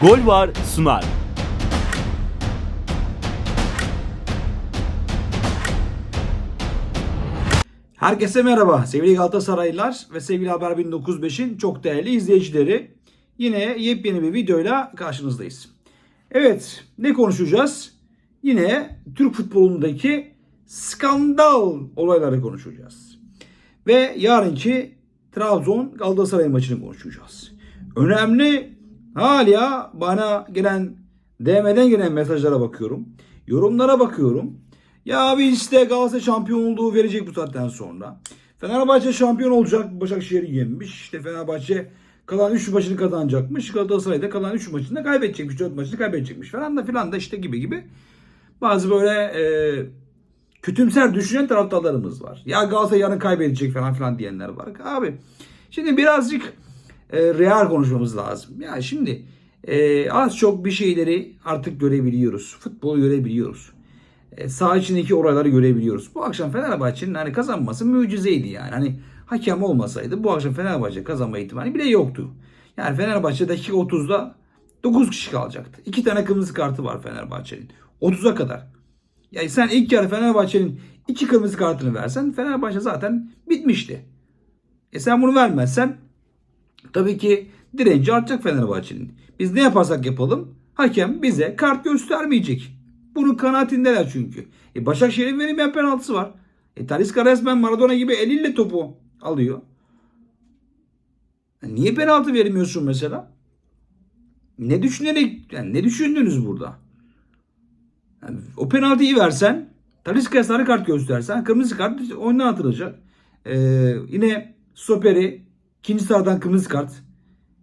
Gol var sunar. Herkese merhaba sevgili Galatasaraylılar ve sevgili Haber 1905'in çok değerli izleyicileri. Yine yepyeni bir videoyla karşınızdayız. Evet ne konuşacağız? Yine Türk futbolundaki skandal olayları konuşacağız. Ve yarınki Trabzon Galatasaray maçını konuşacağız. Önemli hala bana gelen DM'den gelen mesajlara bakıyorum. Yorumlara bakıyorum. Ya abi işte Galatasaray şampiyon olduğu verecek bu saatten sonra. Fenerbahçe şampiyon olacak. Başakşehir'i yenmiş. İşte Fenerbahçe kalan 3 maçını kazanacakmış. Galatasaray da kalan 3 maçını da kaybedecekmiş. 4 maçını kaybedecekmiş falan da filan da işte gibi gibi. Bazı böyle e, kötümser düşünen taraftarlarımız var. Ya Galatasaray yarın kaybedecek falan filan diyenler var. Abi şimdi birazcık e, real konuşmamız lazım. Ya şimdi e, az çok bir şeyleri artık görebiliyoruz. Futbolu görebiliyoruz. E, saha içindeki olayları görebiliyoruz. Bu akşam Fenerbahçe'nin hani kazanması mucizeydi yani. Hani hakem olmasaydı bu akşam Fenerbahçe kazanma ihtimali bile yoktu. Yani Fenerbahçe dakika 30'da 9 kişi kalacaktı. 2 tane kırmızı kartı var Fenerbahçe'nin. 30'a kadar. Yani sen ilk yarı Fenerbahçe'nin iki kırmızı kartını versen Fenerbahçe zaten bitmişti. E sen bunu vermezsen tabii ki direnci artacak Fenerbahçe'nin. Biz ne yaparsak yapalım hakem bize kart göstermeyecek. Bunun kanaatindeler çünkü. E Başakşehir'in verilmeyen penaltısı var. E Talisca resmen Maradona gibi eliyle topu alıyor. E niye penaltı vermiyorsun mesela? Ne düşünerek, yani ne düşündünüz burada? Yani o penaltıyı versen, Talisca'ya sarı kart göstersen, kırmızı kart oyundan atılacak. Ee, yine stoperi, ikinci sahadan kırmızı kart.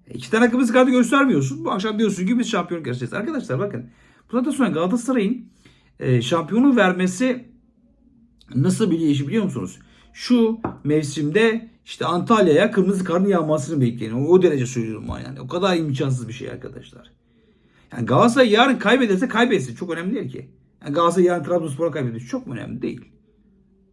E, iki tane kırmızı kartı göstermiyorsun. Bu akşam diyorsun ki biz şampiyonluk yarışacağız. Arkadaşlar bakın. Bu saatten sonra Galatasaray'ın e, şampiyonu vermesi nasıl bir iş biliyor musunuz? Şu mevsimde işte Antalya'ya kırmızı kartın yağmasını bekleyin. O, derece söylüyorum yani. O kadar imkansız bir şey arkadaşlar. Yani Galatasaray yarın kaybederse kaybetsin. Çok önemli değil ki. Yani Galatasaray yarın Trabzonspor'a kaybederse çok önemli değil.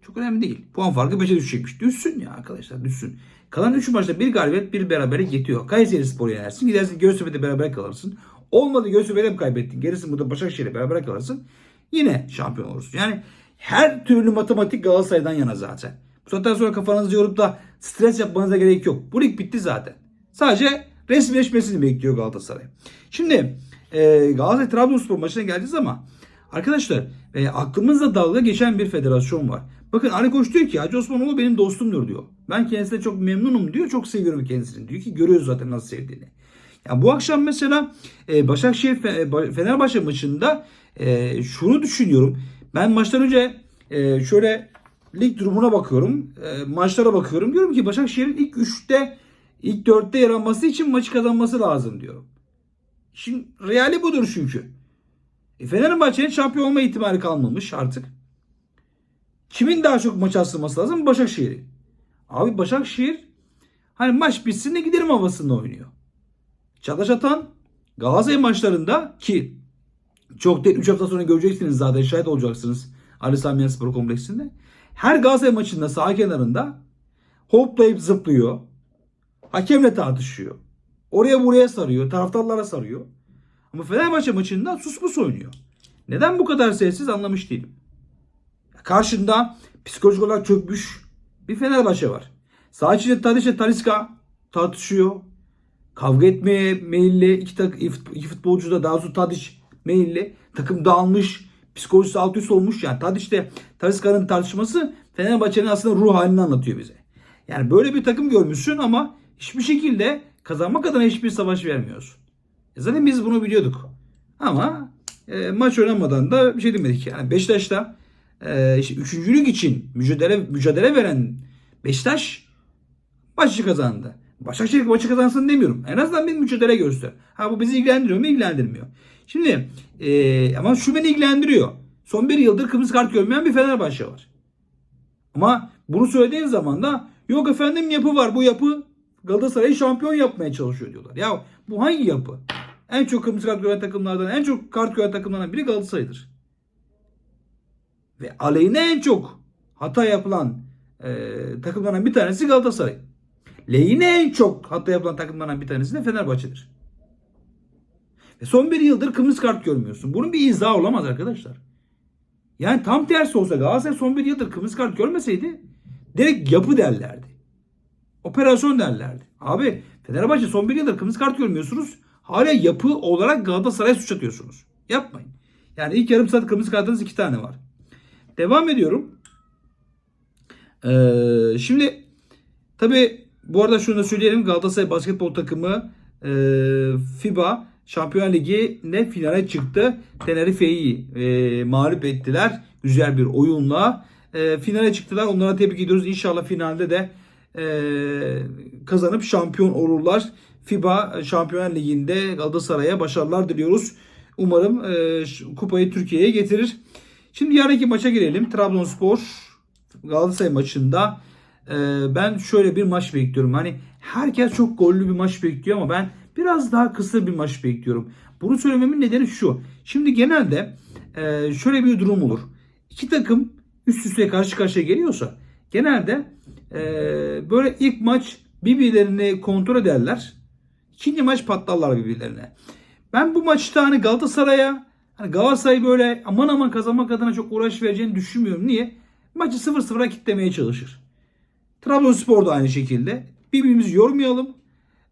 Çok önemli değil. Puan farkı 5'e düşecekmiş. Düşsün ya arkadaşlar düşsün. Kalan 3 maçta bir galibiyet bir beraberlik yetiyor. Kayseri Spor'u yenersin. Gidersin Göztepe'de beraber kalırsın. Olmadı Göztepe'de mi kaybettin? Gerisi burada Başakşehir'e beraber kalırsın. Yine şampiyon olursun. Yani her türlü matematik Galatasaray'dan yana zaten. Bu saatten sonra kafanızı yorup da stres yapmanıza gerek yok. Bu lig bitti zaten. Sadece resmileşmesini bekliyor Galatasaray. Şimdi e, Galatasaray Trabzonspor maçına geleceğiz ama arkadaşlar e, aklımızda dalga geçen bir federasyon var. Bakın Ali Koç diyor ki Hacı Osmanoğlu benim dostumdur diyor. Ben kendisine çok memnunum diyor. Çok seviyorum kendisini diyor ki görüyoruz zaten nasıl sevdiğini. Ya bu akşam mesela e, Başakşehir e, Fenerbahçe maçında e, şunu düşünüyorum. Ben maçtan önce e, şöyle lig durumuna bakıyorum. E, maçlara bakıyorum. Diyorum ki Başakşehir'in ilk 3'te ilk 4'te yer alması için maçı kazanması lazım diyorum. Şimdi reali budur çünkü. E, Fenerbahçe'nin şampiyon olma ihtimali kalmamış artık. Kimin daha çok maç asılması lazım? Başakşehir'in. Abi Başakşehir hani maç bitsin de giderim havasında oynuyor. Çağdaş Atan Galatasaray maçlarında ki çok değil 3 hafta sonra göreceksiniz zaten şahit olacaksınız Ali Sami Spor Kompleksinde. Her Galatasaray maçında sağ kenarında hoplayıp zıplıyor. Hakemle tartışıyor. Oraya buraya sarıyor. Taraftarlara sarıyor. Ama Fenerbahçe maçında sus pus oynuyor. Neden bu kadar sessiz anlamış değilim. Karşında psikolojik olarak çökmüş bir Fenerbahçe var. Sağ içinde Tadiç ile Talisca tartışıyor. Kavga etmeye meyilli iki, tak, iki futbolcu da daha doğrusu Tadiç meyilli. Takım dağılmış. Psikolojisi alt üst olmuş. Yani Tadiç ile Talisca'nın tartışması Fenerbahçe'nin aslında ruh halini anlatıyor bize. Yani böyle bir takım görmüşsün ama hiçbir şekilde kazanmak adına hiçbir savaş vermiyorsun. E zaten biz bunu biliyorduk. Ama e, maç oynamadan da bir şey demedik. Yani Beşiktaş'ta e, işte üçüncülük için mücadele mücadele veren Beşiktaş maçı kazandı. Başakşehir maçı kazansın demiyorum. En azından bir mücadele göster. Ha bu bizi ilgilendiriyor mu? İlgilendirmiyor. Şimdi e, ama şu beni ilgilendiriyor. Son bir yıldır kırmızı kart görmeyen bir Fenerbahçe var. Ama bunu söylediğin zaman da yok efendim yapı var. Bu yapı Galatasaray'ı şampiyon yapmaya çalışıyor diyorlar. Ya bu hangi yapı? En çok kırmızı kart gören takımlardan, en çok kart gören takımlardan biri Galatasaray'dır. Ve aleyhine en çok hata yapılan e, takımlardan bir tanesi Galatasaray. Lehine en çok hata yapılan takımlardan bir tanesi de Fenerbahçe'dir. E son bir yıldır kırmızı kart görmüyorsun. Bunun bir izahı olamaz arkadaşlar. Yani tam tersi olsa Galatasaray son bir yıldır kırmızı kart görmeseydi direkt yapı derlerdi. Operasyon derlerdi. Abi Fenerbahçe son bir yıldır kırmızı kart görmüyorsunuz. Hala yapı olarak Galatasaray'a suç atıyorsunuz. Yapmayın. Yani ilk yarım saat kırmızı kartınız iki tane var. Devam ediyorum. Ee, şimdi tabi bu arada şunu da söyleyelim. Galatasaray basketbol takımı e, FIBA Şampiyon Ligi ne finale çıktı. Tenerife'yi e, mağlup ettiler. Güzel bir oyunla. E, finale çıktılar. Onlara tebrik ediyoruz. İnşallah finalde de e, kazanıp şampiyon olurlar. FIBA Şampiyon Ligi'nde Galatasaray'a başarılar diliyoruz. Umarım e, kupayı Türkiye'ye getirir. Şimdi yarınki maça girelim. Trabzonspor Galatasaray maçında e, ben şöyle bir maç bekliyorum. Hani herkes çok gollü bir maç bekliyor ama ben biraz daha kısa bir maç bekliyorum. Bunu söylememin nedeni şu. Şimdi genelde e, şöyle bir durum olur. İki takım üst üste karşı karşıya geliyorsa genelde e, böyle ilk maç birbirlerini kontrol ederler. İkinci maç patlarlar birbirlerine. Ben bu maçta hani Galatasaray'a hani Galatasaray böyle aman aman kazanmak adına çok uğraş vereceğini düşünmüyorum. Niye? Maçı 0-0'a kitlemeye çalışır. Trabzonspor da aynı şekilde. Birbirimizi yormayalım.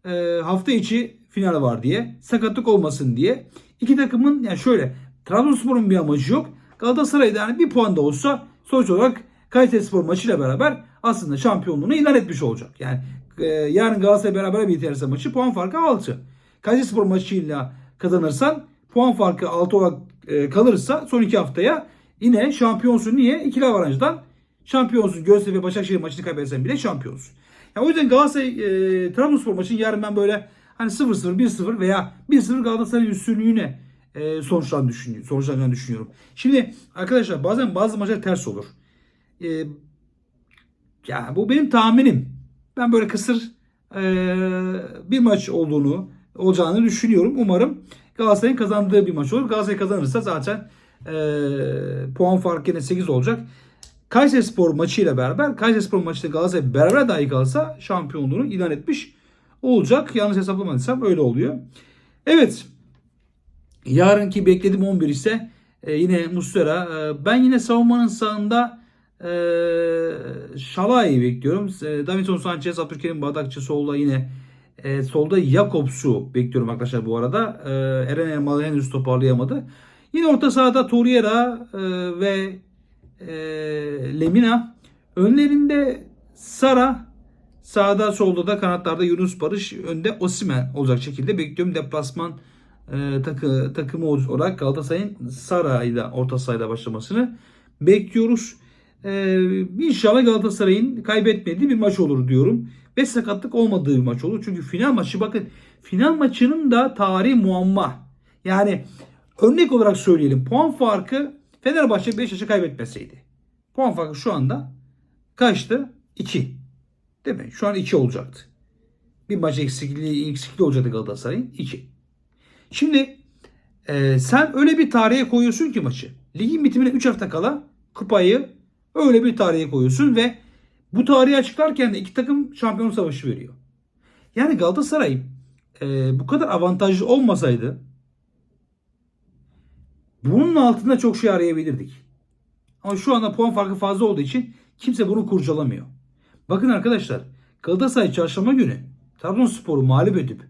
Ee, hafta içi final var diye. Sakatlık olmasın diye. İki takımın yani şöyle Trabzonspor'un bir amacı yok. Galatasaray'da yani bir puan da olsa sonuç olarak Kayserispor maçıyla beraber aslında şampiyonluğunu ilan etmiş olacak. Yani e, yarın Galatasaray beraber biterse maçı puan farkı 6. Kayserispor maçıyla kazanırsan puan farkı 6 olarak e, kalırsa son iki haftaya yine şampiyonsun. Niye? İkili avarajdan şampiyonsun. Göztepe Başakşehir maçını kaybetsen bile şampiyonsun. Yani o yüzden Galatasaray e, Trabzonspor maçını yarın ben böyle hani 0-0, 1-0 veya 1-0 Galatasaray üstünlüğüne e, sonuçlan düşün, sonuçlanacağını düşünüyorum. Şimdi arkadaşlar bazen bazı maçlar ters olur. E, ya bu benim tahminim. Ben böyle kısır e, bir maç olduğunu olacağını düşünüyorum. Umarım Galatasaray'ın kazandığı bir maç olur. Galatasaray kazanırsa zaten e, puan farkı yine 8 olacak. Kayserispor maçıyla beraber Kayserispor maçında Galatasaray beraber dahi kalsa şampiyonluğunu ilan etmiş olacak. Yanlış hesaplamadıysam öyle oluyor. Evet. Yarınki beklediğim 11 ise e, yine Muslera. E, ben yine savunmanın sağında e, Şalay'ı bekliyorum. E, Davinson Sanchez, Abdülkerim Bardakçı solda yine e, solda Jakobs'u bekliyorum arkadaşlar bu arada. E, Eren Elmalı henüz toparlayamadı. Yine orta sahada Torreira e, ve e, Lemina. Önlerinde Sara. Sağda solda da kanatlarda Yunus Barış. Önde Osimen olacak şekilde bekliyorum. Deplasman e, takı, takımı olarak Galatasaray'ın Sara ile orta sahada başlamasını bekliyoruz. E, inşallah Galatasaray'ın kaybetmediği bir maç olur diyorum. Ve sakatlık olmadığı bir maç olur. Çünkü final maçı bakın final maçının da tarihi muamma. Yani örnek olarak söyleyelim. Puan farkı Fenerbahçe Beşiktaş'ı kaybetmeseydi. Puan farkı şu anda kaçtı? 2. Değil mi? Şu an 2 olacaktı. Bir maç eksikliği, eksikliği olacaktı Galatasaray'ın. 2. Şimdi e, sen öyle bir tarihe koyuyorsun ki maçı. Ligin bitimine 3 hafta kala kupayı öyle bir tarihe koyuyorsun ve bu tarihi açıklarken de iki takım şampiyon savaşı veriyor. Yani Galatasaray e, bu kadar avantajlı olmasaydı bunun altında çok şey arayabilirdik. Ama şu anda puan farkı fazla olduğu için kimse bunu kurcalamıyor. Bakın arkadaşlar Galatasaray çarşamba günü Trabzonspor'u mağlup edip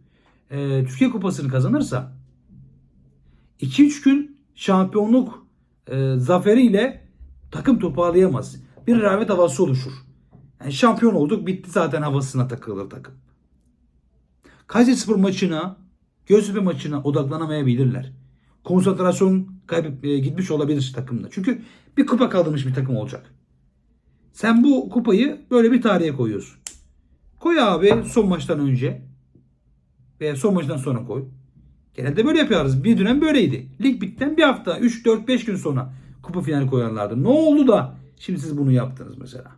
e, Türkiye Kupası'nı kazanırsa 2-3 gün şampiyonluk e, zaferiyle takım toparlayamaz. Bir rehavet havası oluşur. Yani şampiyon olduk bitti zaten havasına takılır takım. Kayserispor maçına, Göztepe maçına odaklanamayabilirler. Konsantrasyon kaybı e, gitmiş olabilir takımda. Çünkü bir kupa kaldırmış bir takım olacak. Sen bu kupayı böyle bir tarihe koyuyorsun. Koy abi son maçtan önce veya son maçtan sonra koy. Genelde böyle yapıyoruz. Bir dönem böyleydi. Lig bitten bir hafta, 3, 4, 5 gün sonra kupa finali koyarlardı. Ne oldu da şimdi siz bunu yaptınız mesela?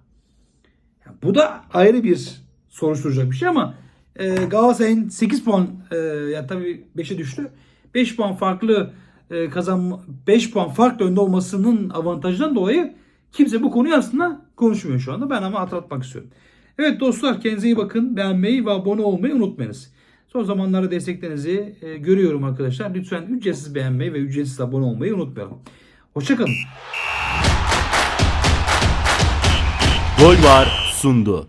Yani bu da ayrı bir soruşturacak bir şey ama e, Galatasaray'ın 8 puan e, ya tabii 5'e düştü. 5 puan farklı e, kazanma 5 puan farklı önde olmasının avantajından dolayı kimse bu konuyu aslında konuşmuyor şu anda. Ben ama hatırlatmak istiyorum. Evet dostlar kendinize iyi bakın. Beğenmeyi ve abone olmayı unutmayınız. Son zamanlarda desteklerinizi e, görüyorum arkadaşlar. Lütfen ücretsiz beğenmeyi ve ücretsiz abone olmayı unutmayalım. Hoşçakalın. Gol var sundu.